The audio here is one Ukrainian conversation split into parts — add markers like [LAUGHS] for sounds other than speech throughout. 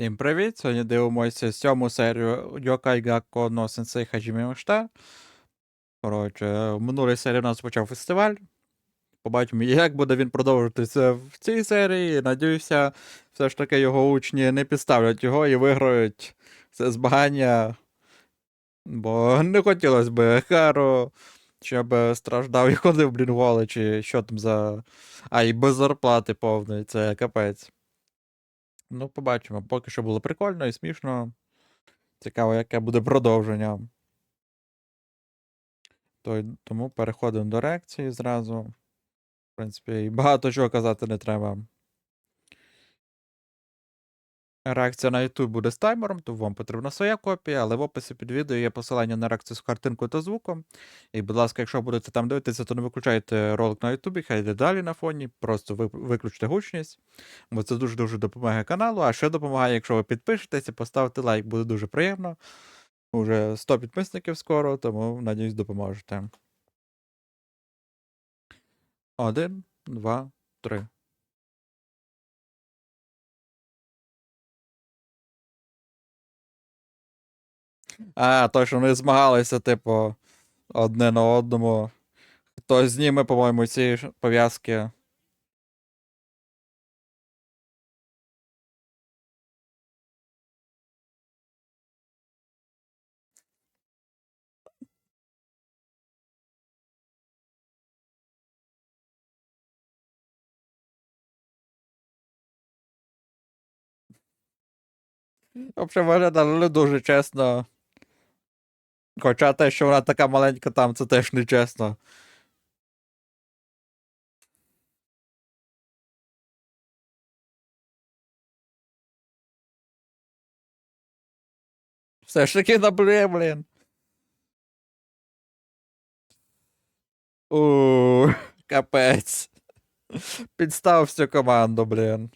Всім привіт! Сьогодні дивимося сьому серію Yokai Gakko no Sensei Hajime Oshita. Коротше, в минулій серії у нас почав фестиваль. Побачимо, як буде він продовжуватися в цій серії. Надіюся, все ж таки його учні не підставлять його і виграють це змагання. Бо не хотілося б Харо, щоб страждав і ходив, блін, голий, чи що там за. А, і без зарплати повної, це капець. Ну, побачимо. Поки що було прикольно і смішно. Цікаво, яке буде продовження. Тому переходимо до реакції зразу. В принципі, і багато чого казати не треба. Реакція на YouTube буде з таймером, то вам потрібна своя копія, але в описі під відео є посилання на реакцію з картинкою та звуком. І, будь ласка, якщо будете там дивитися, то не виключайте ролик на YouTube, хай йде далі на фоні, просто виключте гучність, бо це дуже-дуже допомагає каналу. А ще допомагає, якщо ви підпишетесь і поставите лайк, буде дуже приємно. Уже 100 підписників скоро, тому надіюсь, допоможете. Один, два, три. А, то, що вони змагалися, типу, одне на одному. Хто зніме, по-моєму, ці пов'язки. Взагалі не дуже чесно. Хоча те, що вона така маленька там, це теж не чесно. Все ж таки набре, блін. У капець. Підстав всю команду, блін.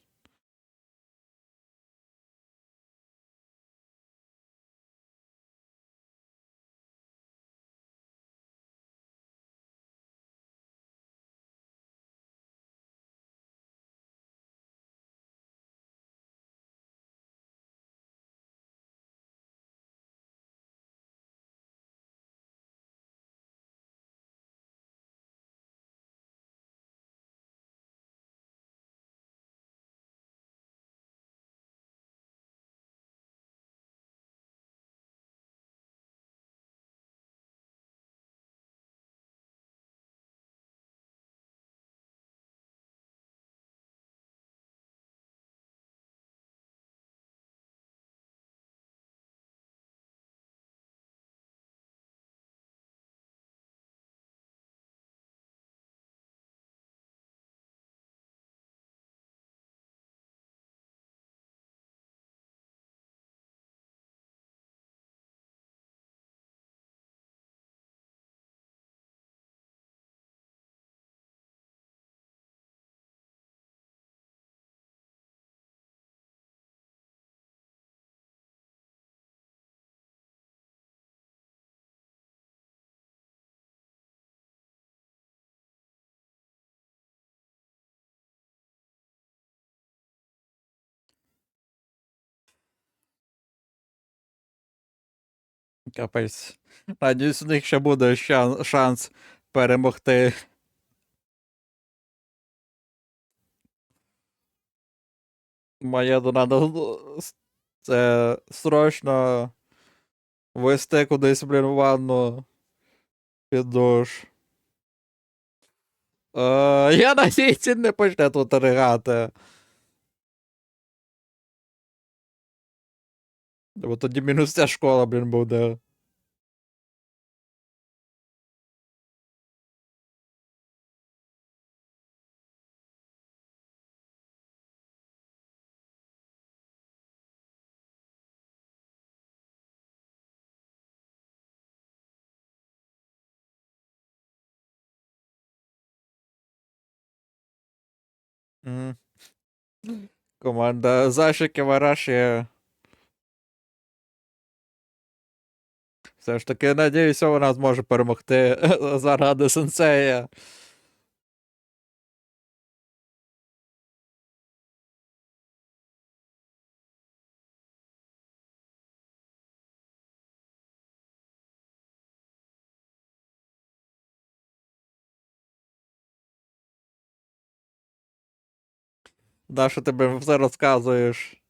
Капець. Надіюсь, у них ще буде шанс перемогти. Моє надо це срочно вести кудись, блін, ванну під душ. Е, я надіюсь, не почне тут ригати. Бо тоді мінус ця школа, блін, буде. Команда Зашики Вараші. Все ж таки, надіюся, вона зможе перемогти [LAUGHS] заради сенсея. Да, що тебе все розказуєш.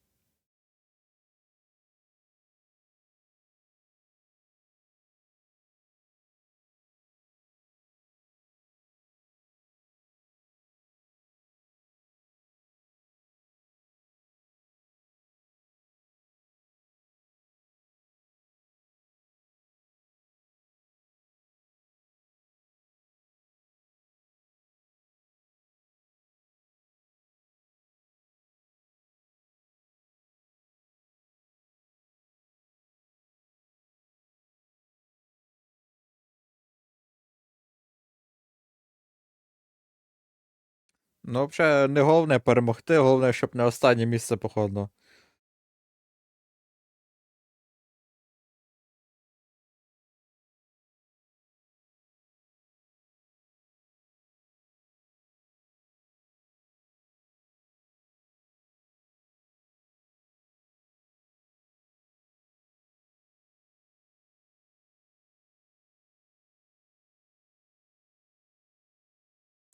Ну, взагалі, не головне перемогти, головне, щоб не останнє місце, походу.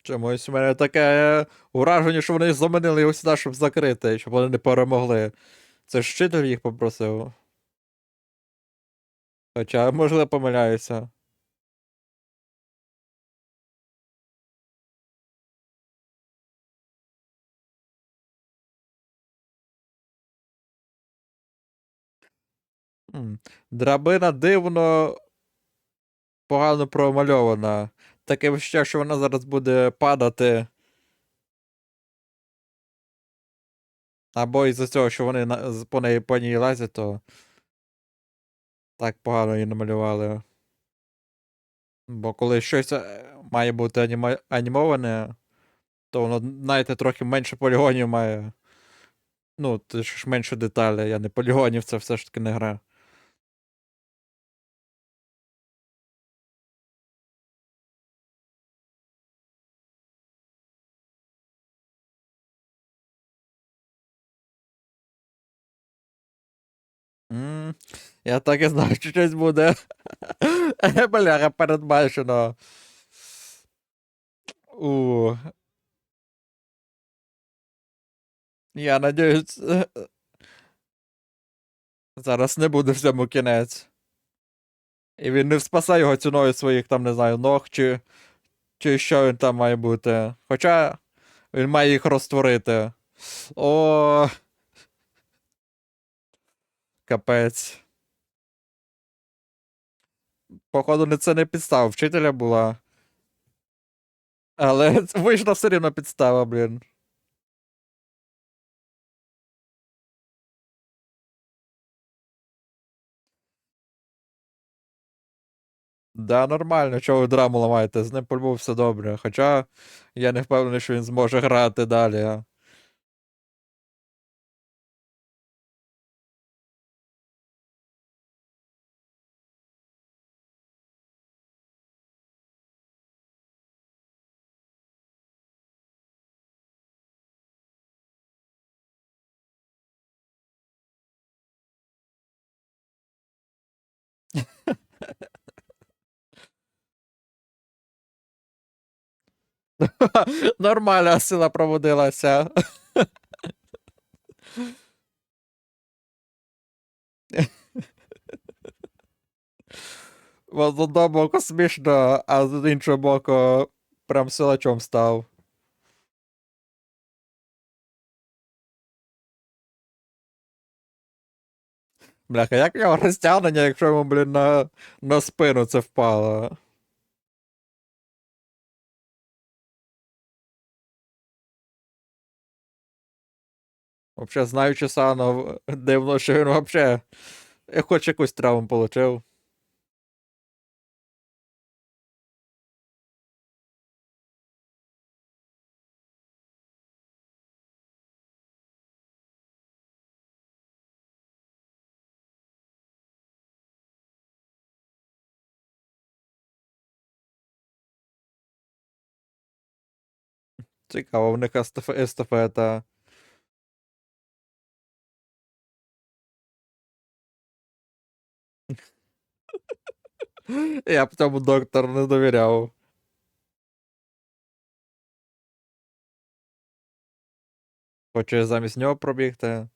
Чомусь у мене таке ураження, що вони заманили його сюди, щоб закрити, щоб вони не перемогли. Це ж вчитель їх попросив. Хоча, можливо, помиляюся. Драбина дивно погано промальована. Таке відчуття, що вона зараз буде падати. Або із-за цього, що вони по неї по ній лазять, то так погано її намалювали. Бо коли щось е, має бути аніма... анімоване, то воно, знаєте, трохи менше полігонів має. Ну, ти ж менше деталей, а не полігонів, це все ж таки не гра. М, Я так і знав, що щось буде. [LAUGHS] Бляха, передбачено. У. Я надіюсь. [LAUGHS] Зараз не буде всьому кінець. І він не спасає його ціною своїх, там, не знаю, ног, чи, чи що він там має бути. Хоча він має їх розтворити. О. Капець. Походу, це не підстава вчителя була. Але [LAUGHS] вийшла все рівно підстава, блін. Да, нормально, чого ви драму ламаєте, з ним по-любому все добре. Хоча я не впевнений, що він зможе грати далі. [LAUGHS] а. Нормально сила проводилася. [LAUGHS] З одного боку смішно, а з іншого боку прям силачом став. Бляха, як його розтягнення, якщо йому, блін, на, на спину це впало. Вообще, знаючи Сано, дивно, що він вообще хоч якусь травму получив. Цікаво, в них естаф- естафета. [LAUGHS] Я б цьому доктору не довіряв. Хоче замість нього пробігти.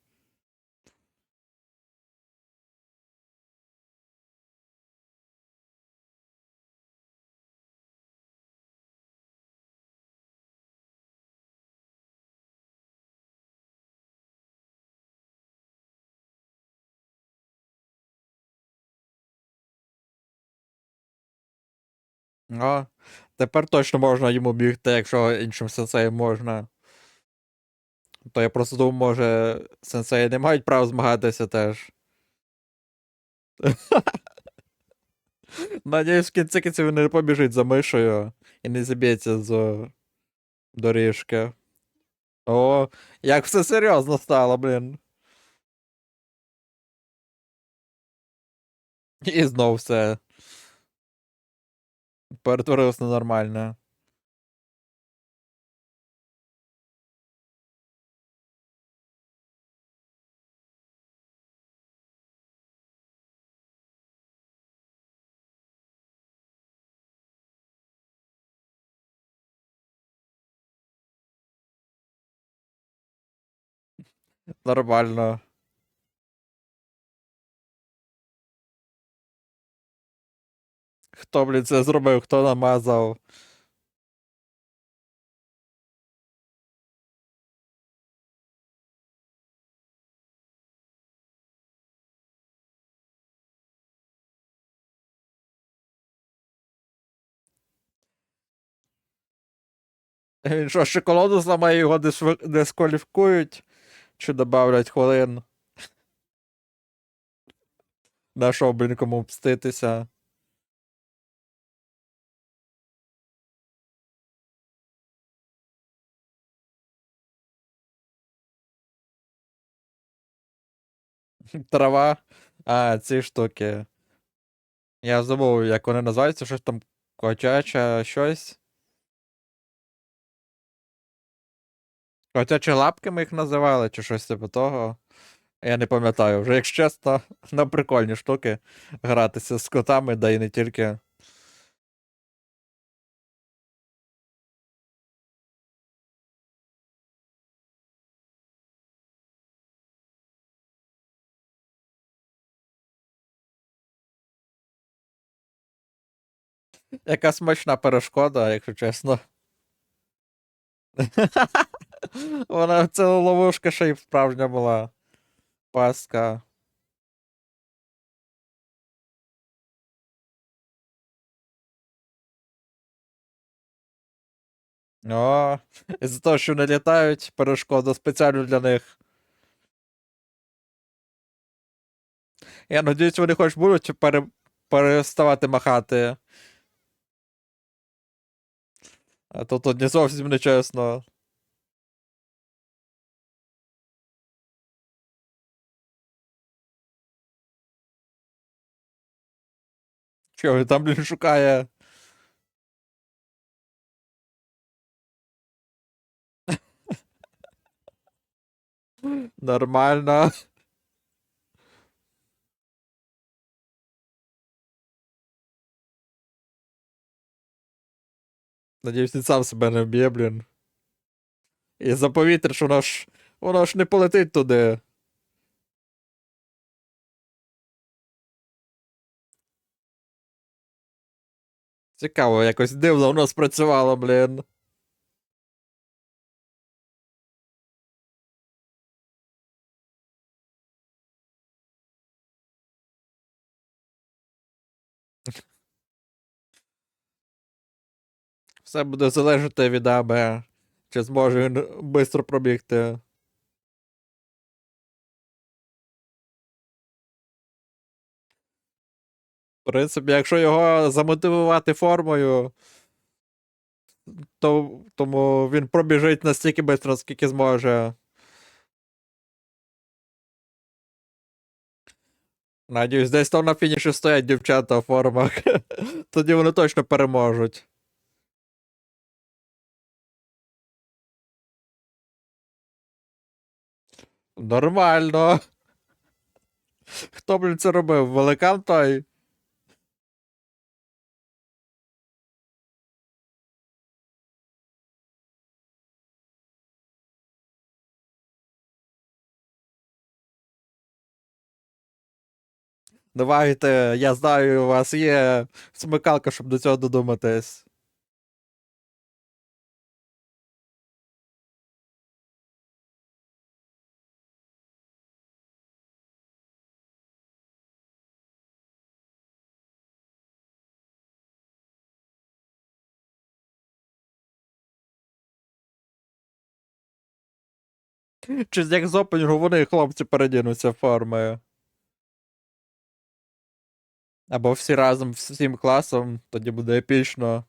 О, тепер точно можна йому бігти, якщо іншим сенсеям можна. То я просто думав, може, сенсеї не мають права змагатися теж. [LAUGHS] Надіюсь, в кінці кінців він не побіжить за мишою і не заб'ється з доріжки. О, як все серйозно стало, блін. І знов все. Перетворилось на нормальне. Нормально. Хто, блін, це зробив? Хто намазав? Він що, шоколаду зламає його дискваліфікують? Чи добавлять хвилин? На що, блін, кому мститися? [LAUGHS] Трава. А, ці штуки. Я забув, як вони називаються, щось там котяча щось. Котячі лапки ми їх називали, чи щось типу того. Я не пам'ятаю. Вже, якщо чесно, [LAUGHS] на прикольні штуки гратися з котами, да і не тільки. Яка смачна перешкода, якщо чесно. [LAUGHS] Вона це ловушка ще й справжня була. Паска. О, із-за того, що не літають, перешкода спеціально для них. Я надіюсь, вони хоч будуть пере... переставати махати. А то тут не зовсім нечесно. Що він там, блін, шукає? [LAUGHS] Нормально. Надіюсь, він сам себе не вб'є, блін. І за повітря, що воно ж. Воно ж не полетить туди. Цікаво, якось дивно воно спрацювало, блін. Все буде залежати від АБ. Чи зможе він швидко пробігти. В принципі, якщо його замотивувати формою, то тому він пробіжить настільки швидко, наскільки зможе. Надіюсь, десь там на фініші стоять дівчата в формах. [LAUGHS] Тоді вони точно переможуть. Нормально. Хто, блін, це робив? Великан той? Давайте, я знаю, у вас є смикалка, щоб до цього додуматись. Чи з як з опенінгу вони хлопці передінуться формою. Або всі разом всім класом, тоді буде епічно.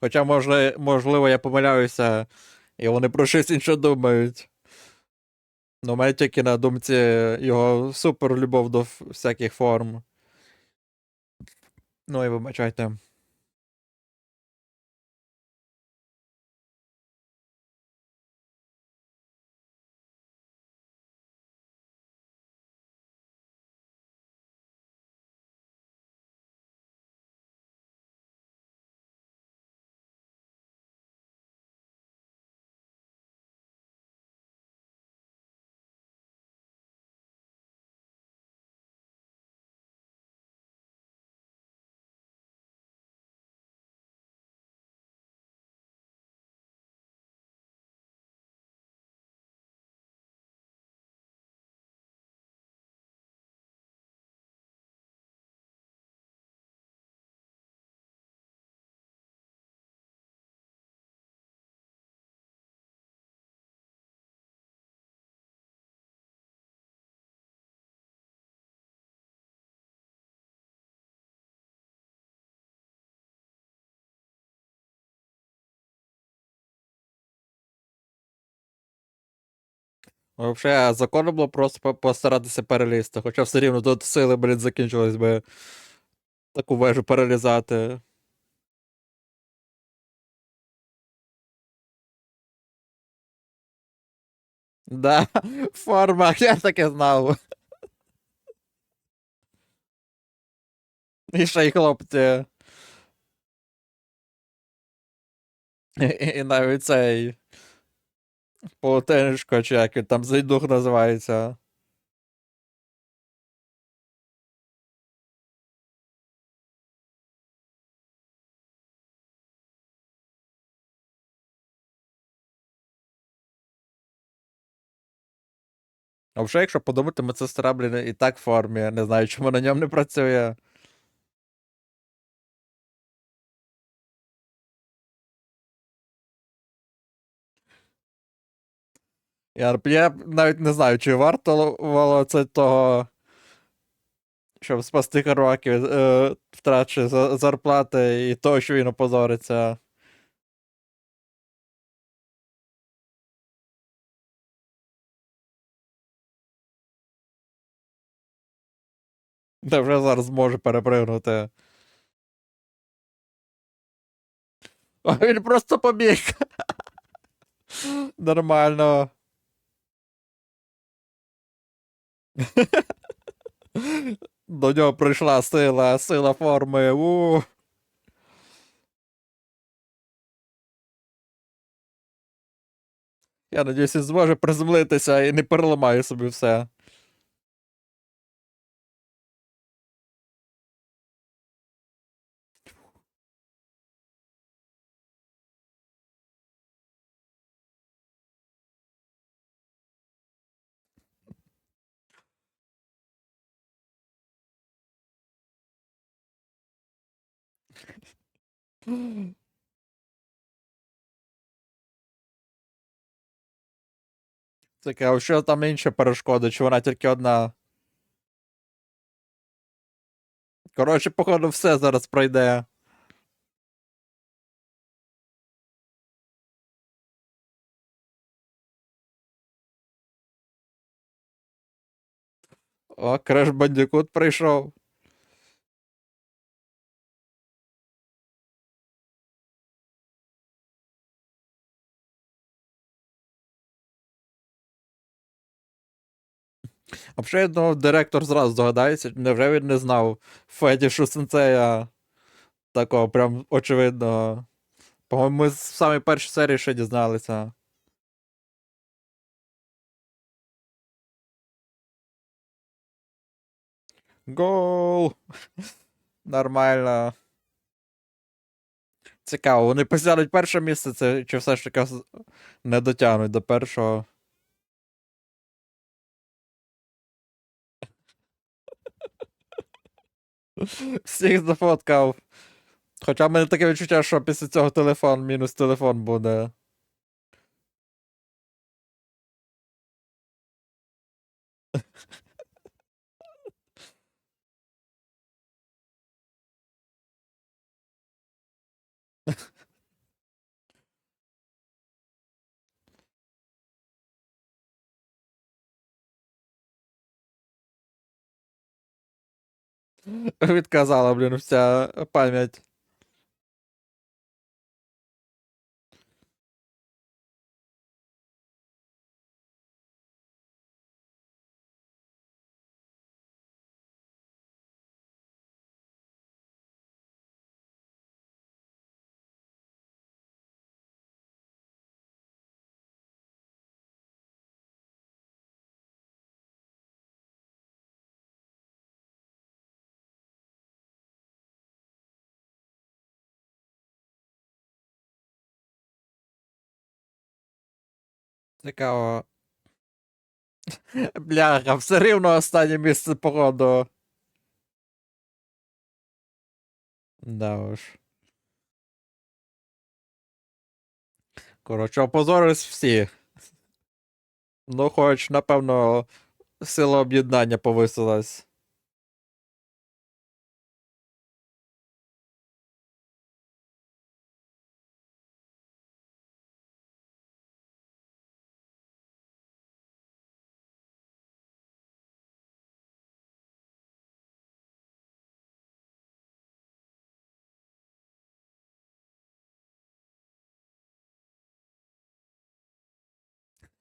Хоча, може, можливо, я помиляюся, і вони про щось інше думають. Ну, мене тільки на думці його супер любов до всяких форм. Ну і вибачайте. Взагалі, законно було просто постаратися перелізти, хоча все рівно тут сили, блін, закінчились би таку вежу перелізати. Да, [LAUGHS] форма, [LAUGHS] я таке знав. І ще й хлопці. І, і навіть цей. Полотенечко, чи як він там зайдух називається. А вже, якщо подумати, медсестра, блін, і так в формі. Не знаю, чому на ньому не працює. Я, я навіть не знаю, чи варто було це того, щоб спасти Карваки від е, втрачі зарплати і того, що він опозориться. Та вже зараз зможе перепригнути. Він просто побіг. [LAUGHS] Нормально. [LAUGHS] До нього прийшла сила, сила форми. У. Я надіюсь, він зможе приземлитися і не переламає собі все. [LAUGHS] Таке, а що там інша перешкода, чи вона тільки одна? Коротше, походу, все зараз пройде. О, Креш Бандікут прийшов. А думав, директор зразу здогадається, невже він не знав фетішу сенсея такого прям очевидного. По-моєму, ми з самої першої серії ще дізналися. Гол! [LAUGHS] Нормально. Цікаво, вони посядуть перше місце, це чи все ж таки не дотягнуть до першого. Всіх зафоткав. Хоча в мене таке відчуття, що після цього телефон, мінус телефон буде. [LAUGHS] Відказала, блін, вся пам'ять. Цікаво. [LAUGHS] Бляха, все рівно останнє місце погоду. Да уж. Коротше, опозорились всі. Ну, хоч, напевно, сила об'єднання повисилась.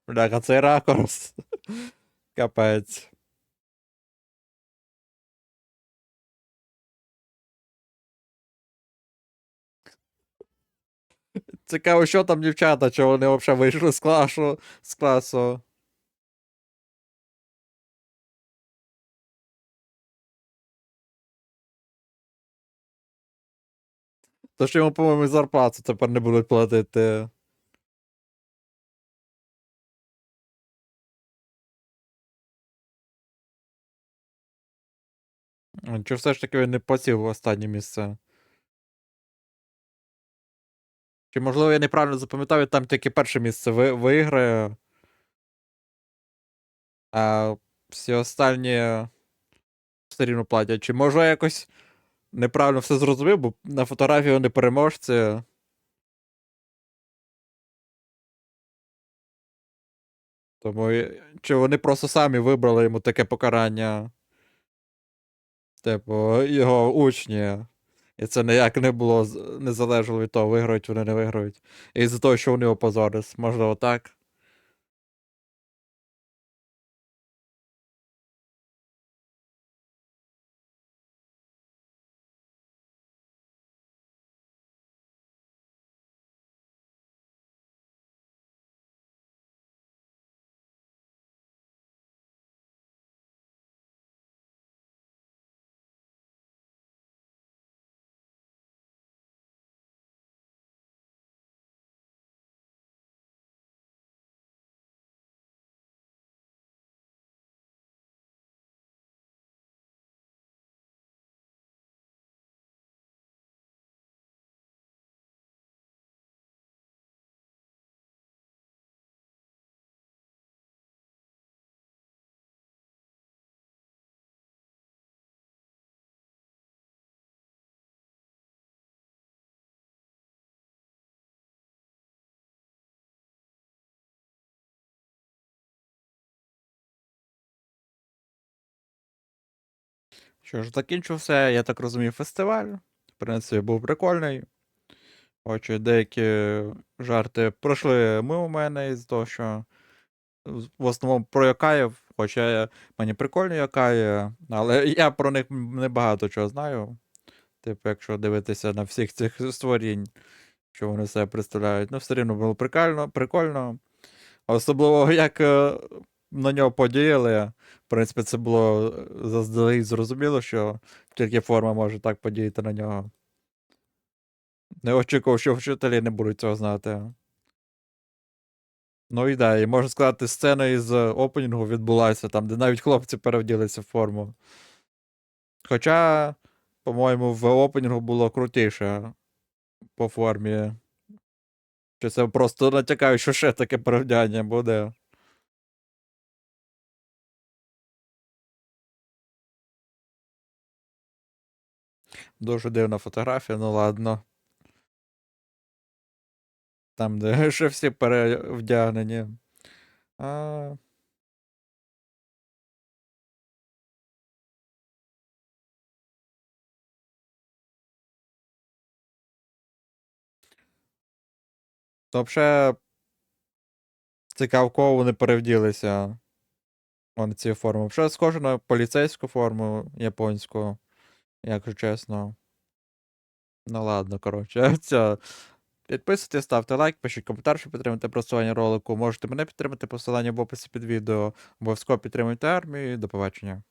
Бляха, цей ракурс. Капець. Цікаво, що там дівчата, чи вони взагалі вийшли з класу, з класу. То що йому, по-моєму, зарплату тепер не будуть платити. Чи все ж таки він не посів в останнє місце? Чи можливо я неправильно запам'ятав, і там тільки перше місце ви, виграє. А всі останні все рівно платять. Чи може я якось неправильно все зрозумів, бо на фотографії вони переможці. Тому чи вони просто самі вибрали йому таке покарання? Типу, його учні. І це ніяк не було, не залежало від того, виграють вони, не виграють. І з-за того, що вони опозорились. Можливо, так. Що ж, закінчився, я так розумію, фестиваль. В принципі, був прикольний. Хоч і деякі жарти пройшли мимо мене із того, що в основному про Якаїв, хоча мені прикольні Якаї, але [LAUGHS] я про них не багато чого знаю. Типу, якщо дивитися на всіх цих створінь. що вони себе представляють. Ну, все рівно було прикольно, прикольно. Особливо, як е, на нього подіяли. В принципі, це було е, заздалегідь зрозуміло, що тільки форма може так подіяти на нього. Не очікував, що вчителі не будуть цього знати. Ну і да, і можна сказати, сцена із е, опенінгу відбулася там, де навіть хлопці перевділися в форму. Хоча, по-моєму, в опенінгу було крутіше по формі. Чи це просто натякають, що ще таке перевдягання буде. Дуже дивна фотографія, ну ладно. Там, де [LAUGHS] ще всі перевдягнені. А... То взагалі цікаво, кого вони перевділися. Вон ці форми. Взагалі схоже на поліцейську форму японську, якщо чесно. Ну ладно, коротше, [LAUGHS] все. Підписуйтесь, ставте лайк, пишіть коментар, щоб підтримати просування ролику. Можете мене підтримати посилання в описі під відео. Обов'язково підтримуйте армію. До побачення.